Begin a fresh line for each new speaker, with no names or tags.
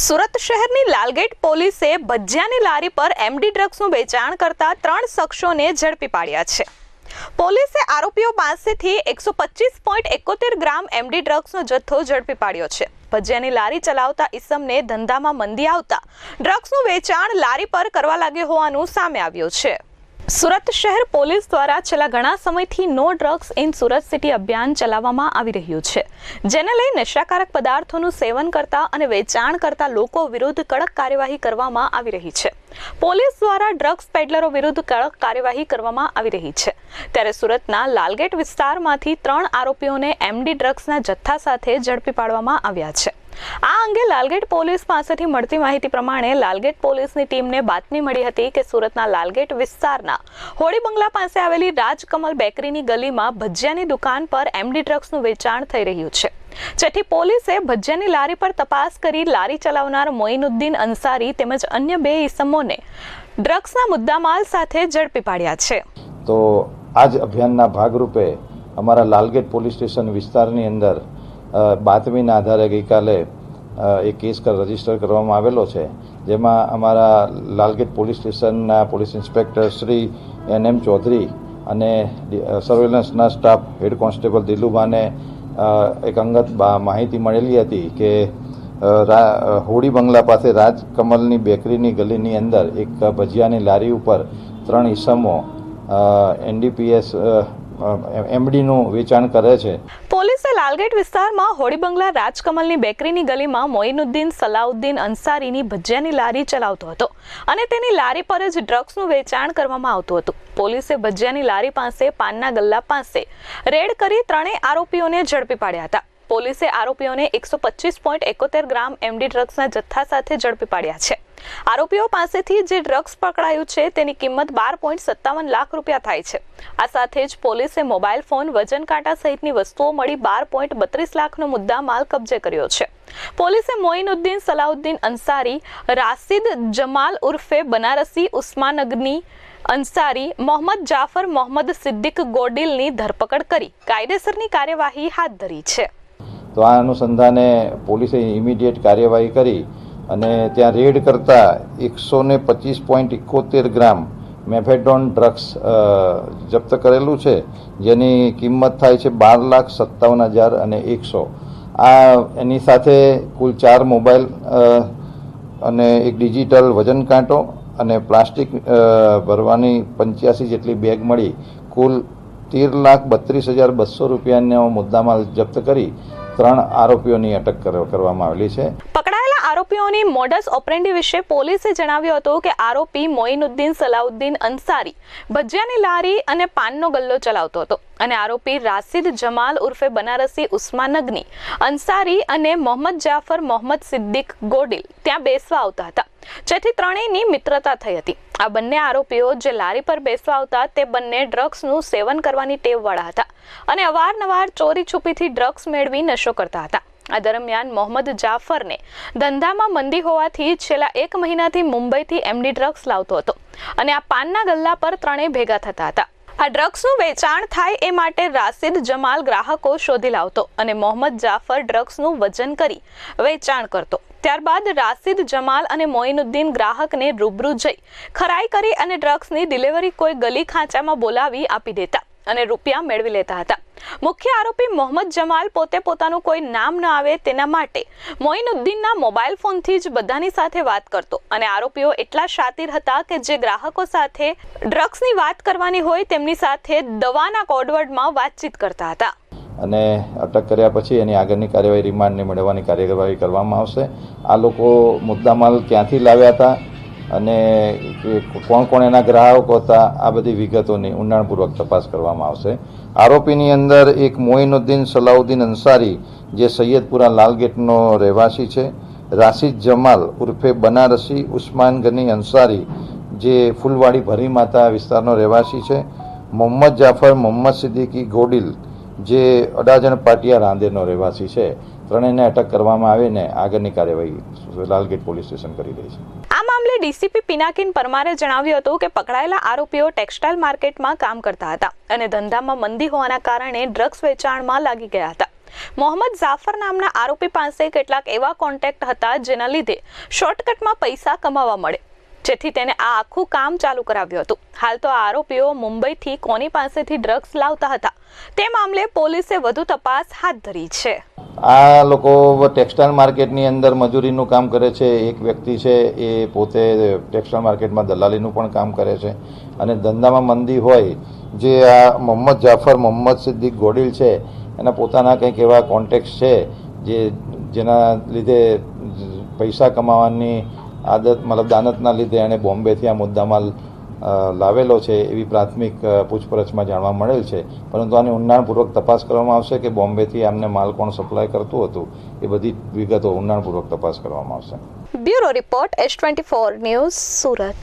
સુરત શહેરની લાલગેટ પોલીસે ભજીયાની લારી પર એમડી ડ્રગ્સનું વેચાણ કરતા ત્રણ શખ્સોને ઝડપી પાડ્યા છે. પોલીસે આરોપીઓ પાસેથી એકસો પચીસ પોઈન્ટ એકોતેર ગ્રામ એમડી ડ્રગ્સનો જથ્થો ઝડપી પાડ્યો છે. ભજીયાની લારી ચલાવતા ઈસમને ધંધામાં મંદી આવતા ડ્રગ્સનું વેચાણ લારી પર કરવા લાગ્યો હોવાનું સામે આવ્યું છે. સુરત શહેર પોલીસ દ્વારા છેલ્લા ઘણા સમયથી no drugs in Surat city અભિયાન ચલાવવામાં આવી રહ્યું છે, જેને લઈ નશાકારક પદાર્થોનું સેવન કરતા અને વેચાણ કરતા લોકો વિરુદ્ધ કડક કાર્યવાહી કરવામાં આવી રહી છે. પોલીસ દ્વારા ડ્રગ્સ પેડલરો વિરુદ્ધ કડક કાર્યવાહી કરવામાં આવી રહી છે. ત્યારે સુરતના લાલગેટ વિસ્તારમાંથી ત્રણ આરોપીઓને એમડી ડ્રગ્સના જથ્થા સાથે ઝડપી પાડવામાં આવ્યા છે. આ અંગે લાલગેટ પોલીસ પાસેથી મળતી માહિતી પ્રમાણે લાલગેટ પોલીસની ટીમને બાતમી મળી હતી કે સુરતના લાલગેટ વિસ્તારના હોળી બંગલા પાસે આવેલી રાજકમલ બેકરીની ગલીમાં ભજીયાની દુકાન પર એમડી ડ્રગ્સનું વેચાણ થઈ રહ્યું છે. જેથી પોલીસે ભજીયાની લારી પર તપાસ કરી લારી ચલાવનાર મોઇનુદ્દીન અંસારી તેમજ અન્ય બે ઇસમોને ડ્રગ્સના મુદ્દામાલ સાથે ઝડપી પાડ્યા છે.
તો આ જ અભિયાનના ભાગરૂપે અમારા લાલગેટ પોલીસ સ્ટેશન વિસ્તારની અંદર બાતમીના આધારે ગઈકાલે એક કેસ રજિસ્ટર કરવામાં આવેલો છે, જેમાં અમારા લાલગેટ પોલીસ સ્ટેશનના police inspector Shri N M Chaudhari અને સર્વેલન્સના સ્ટાફ હેડ કોન્સ્ટેબલ દિલુભાને એક અંગત માહિતી મળેલી હતી કે હોડી બંગલા પાસે રાજકમલની બેકરીની ગલીની અંદર એક ભજીયાની લારી ઉપર ત્રણ ઈસમો એનડીપીએસ એમડીનું વેચાણ કરે છે.
પોલીસે લાલગેટ વિસ્તારમાં હોળી બંગલા રાજકમલની બેકરીની ગલીમાં મોઇનુદ્દીન, સલાઉદ્દીન અંસારીની ભજીયાની લારી ચલાવતો હતો અને તેની લારી પર જ ડ્રગ્સનું વેચાણ કરવામાં આવતું હતું. પોલીસે ભજીયાની લારી પાસે, પાનના ગલ્લા પાસે રેડ કરી ત્રણેય આરોપીઓને ઝડપી પાડ્યા હતા. પોલીસે આરોપીઓને એકસો પચીસ પોઈન્ટ એકોતેર ગ્રામ એમડી ડ્રગ્સના જથ્થા સાથે ઝડપી પાડ્યા છે. આરોપીઓ પાસેથી જે ડ્રગ્સ પકડાયું છે તેની કિંમત બાર પોઈન્ટ સત્તાવન લાખ રૂપિયા થાય છે. આ સાથે જ પોલીસે મોબાઈલ ફોન, વજન કાંટા સહિતની વસ્તુઓ મળી બાર પોઈન્ટ બત્રીસ લાખનો મુદ્દા માલ કબજે કર્યો છે. પોલીસે મોઇનુદ્દીન સલાઉદ્દીન અંસારી રાશિદ જમાલ ઉર્ફે બનારસી ઉસ્માનગની અંસારી મોહમ્મદ જાફર, મોહમ્મદ સિદ્દીક ગોડિલની ધરપકડ કરી. કાયદેસરની કાર્યવાહી હાથ ધરી છે.
તો આ અનુસંધાને પોલીસે ઇમિડિયેટ કાર્યવાહી કરી અને ત્યાં રેડ કરતા એકસો ને પચીસ પોઈન્ટ એકોતેર ગ્રામ મેફેડોન ડ્રગ્સ જપ્ત કરેલું છે, જેની કિંમત થાય છે બાર લાખ સત્તાવન હજાર અને એકસો. આ એની સાથે કુલ ચાર મોબાઈલ અને એક ડિજિટલ વજન કાંટો અને પ્લાસ્ટિક ભરવાની પંચ્યાસી જેટલી બેગ મળી. કુલ તેર લાખ બત્રીસ હજાર બસો રૂપિયાનો મુદ્દામાલ જપ્ત કરી ત્રણ આરોપીઓની અટક કરવામાં આવેલી છે.
આરોપીઓની મોડસ ઓપરેન્ડી વિશે પોલીસે જણાવ્યું હતું કે આરોપી મોઇનુદ્દીન સલાઉદ્દીન અંસારી ભજીયાની લારી અને પાનનો ગલ્લો ચલાવતો હતો. અને આરોપી રાશિદ જમાલ ઉર્ફે બનારસી ઉસ્માનગની અંસારી અને મોહમ્મદ જાફર મોહમ્મદ સિદ્દીક ગોડિલ ત્યાં બેસવા આવતા હતા. જેથી ત્રણેયની મિત્રતા થઈ હતી. આ બંને આરોપીઓ જે લારી પર બેસવા આવતા તે બંને ડ્રગ્સનું સેવન કરવાની ટેવવાળા હતા અને અવારનવાર ચોરી છુપીથી ડ્રગ્સ મેળવી નશો કરતા હતા. આ દરમિયાન મોહમ્મદ જાફરને ધંધામાં મંદી હોવાથી છેલ્લા એક મહિનાથી મુંબઈથી એમડી ડ્રગ્સ લાવતો હતો અને આ પાનના ગલ્લા પર ત્રણેય ભેગા થતા હતા. આ ડ્રગ્સનું વેચાણ થાય એ માટે રાશિદ જમાલ ગ્રાહકો શોધી લાવતો અને મોહમ્મદ જાફર ડ્રગ્સનું વજન કરી વેચાણ કરતો. ત્યારબાદ રાશિદ જમાલ અને મોઇનુદ્દીન ગ્રાહકને રૂબરૂ જઈ ખરાઈ કરી અને ડ્રગ્સની ડિલિવરી કોઈ ગલી ખાંચામાં બોલાવી આપી દેતા. અને રૂપિયા મેળવી લેતા હતા. મુખ્ય આરોપી મોહમ્મદ જમાલ પોતે પોતાનું કોઈ નામ ન આવે તેના માટે મોઇનુદ્દીનના મોબાઈલ ફોનથી જ બધાની સાથે વાત કરતો અને આરોપીઓ એટલા શાતિર હતા કે જે ગ્રાહકો સાથે ડ્રગ્સની વાત કરવાની હોય તેમની સાથે દવાના કોડવર્ડમાં વાતચીત કરતા હતા.
અને અટક કર્યા પછી એની આગળની કાર્યવાહી રિમાન્ડને મેળવવાની કાર્યવાહી કરવામાં આવશે. આ લોકો મુદ્દામાલ ક્યાંથી લાવ્યા હતા? અને કોણ કોણ એના ગ્રાહકો હતા, આ બધી વિગતોની ઊંડાણપૂર્વક તપાસ કરવામાં આવશે. આરોપીની અંદર એક મોઇનુદ્દીન સલાઉદ્દીન અંસારી, જે સૈયદપુરા લાલગેટનો રહેવાસી છે. રાશિદ જમાલ ઉર્ફે બનારસી ઉસ્માન ગની અંસારી, જે ફૂલવાડી ભરી માતા વિસ્તારનો રહેવાસી છે. મોહમ્મદ જાફર મોહમ્મદ સિદ્દીકી ગોડિલ, જે અડાજણ પાટિયા રાંદેરનો રહેવાસી છે. ત્રણેયને અટક કરવામાં આવીને આગળની કાર્યવાહી લાલગેટ પોલીસ સ્ટેશન કરી રહી છે.
ડીસીપી પિનાકિન પરમારે જણાવ્યું હતું કે પકડાયેલા આરોપીઓ ટેક્સટાઇલ માર્કેટમાં કામ કરતા હતા અને ધંધામાં મંદી હોવાના કારણે ડ્રગ્સ વેચાણમાં લાગી ગયા હતા. મોહમ્મદ જાફર નામના આરોપી પાસે કેટલાક એવા કોન્ટેક્ટ હતા જેના લીધે શોર્ટકટમાં પૈસા કમાવા મળે. જેથી તેને આ આખું કામ ચાલુ કરાવ્યું હતું. હાલ તો આરોપીઓ મુંબઈથી કોની પાસેથી ડ્રગ્સ લાવતા હતા તે મામલે પોલીસે વધુ તપાસ હાથ ધરી છે.
આ લોકો ટેક્સટાઇલ માર્કેટની અંદર મજૂરીનું કામ કરે છે. એક વ્યક્તિ છે એ પોતે ટેક્સટાઇલ માર્કેટમાં દલાલીનું પણ કામ કરે છે. અને ધંધામાં મંદી હોય, જે આ મોહમ્મદ જાફર, મોહમ્મદ સિદ્દીક ગોડિલ છે, એના પોતાના કંઈક એવા કોન્ટેક્ટ છે, જે જેના લીધે પૈસા કમાવાની આદત, મતલબ દાનતના લીધે એણે બોમ્બેથી આ મુદ્દામાં લાવેલો છે એવી પ્રાથમિક પૂછપરછમાં જાણવા મળેલ છે. પરંતુ આની ઊંડાણપૂર્વક તપાસ કરવામાં આવશે કે બોમ્બેથી આમને માલ કોણ સપ્લાય કરતું હતું? એ બધી વિગતો ઊંડાણપૂર્વક તપાસ કરવામાં આવશે.
Bureau report, S twenty four news Surat.